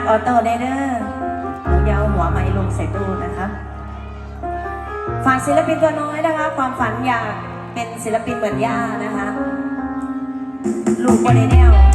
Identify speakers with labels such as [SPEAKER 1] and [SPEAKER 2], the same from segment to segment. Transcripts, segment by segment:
[SPEAKER 1] ดออโต้เด้เด้อยาวหัวไม้ลงใส่ตู้นะคะฝากศิลปินตัวน้อยนะคะ ความฝันอยากเป็นศิลปินเหมือนย่านะคะ ลูกโมเดล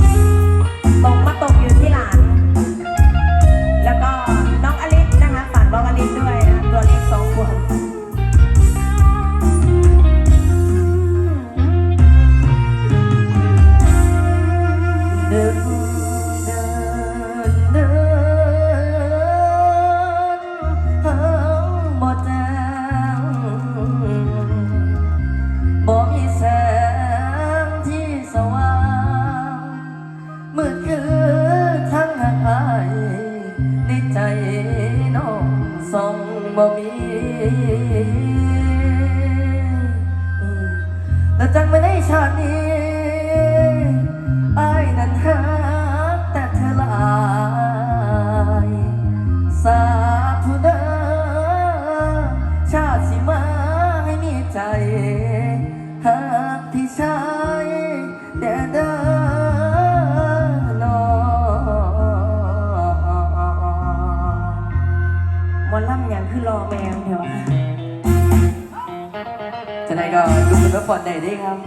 [SPEAKER 2] ผ่อนไหนได้วยครับ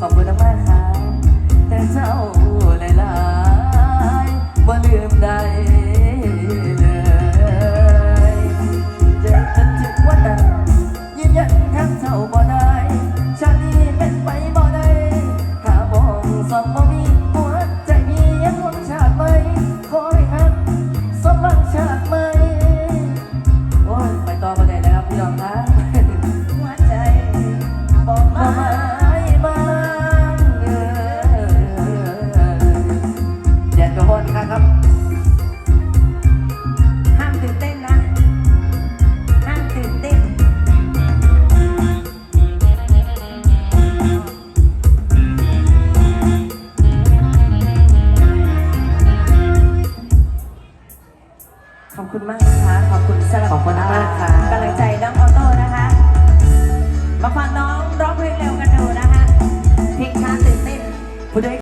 [SPEAKER 2] Còn. ณมากนะคะขอบคุณ
[SPEAKER 1] สำหรับ
[SPEAKER 2] ขอบคุณมากค่ะ
[SPEAKER 1] กำลังใจน้องออโต้นะคะ มาฟังน้องร้องเพลงเร็วกันดูนะคะเพลงช้าตื่นเต้น